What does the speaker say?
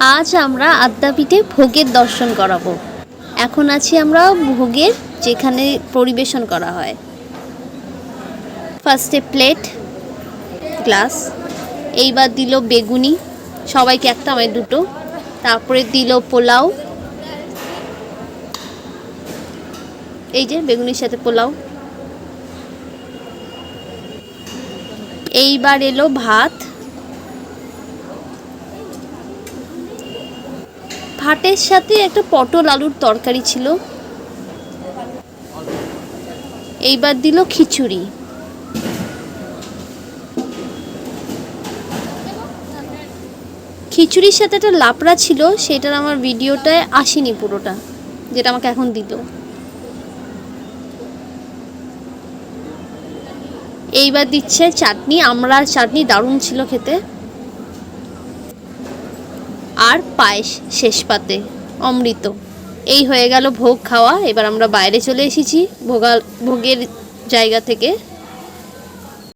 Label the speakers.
Speaker 1: আজ আমরা আদ্যাপীঠে ভোগের দর্শন করাবো। এখন আছি আমরা ভোগের যেখানে পরিবেশন করা হয়। ফার্স্টে প্লেট গ্লাস এইবার দিল বেগুনি, সবাইকে একটা আমায় দুটো। তারপরে দিল পোলাও। এই যে বেগুনির সাথে পোলাও। এইবার এলো ভাত। ভাতের সাথে একটা পটল আলুর তরকারি ছিল। এইবার দিল খিচুড়ি। খিচুড়ির সাথে একটা লাপড়া ছিল, সেটার আমার ভিডিওটায় আসেনি পুরোটা, যেটা আমাকে এখন দিল। এইবার দিচ্ছে চাটনি আমরা চাটনি দারুণ ছিল খেতে। আর পায়েস শেষ পাতে। অমৃত। এই হয়ে গেল ভোগ খাওয়া। এবার আমরা বাইরে চলে এসেছি। ভোগাল ভোগের জায়গা থেকে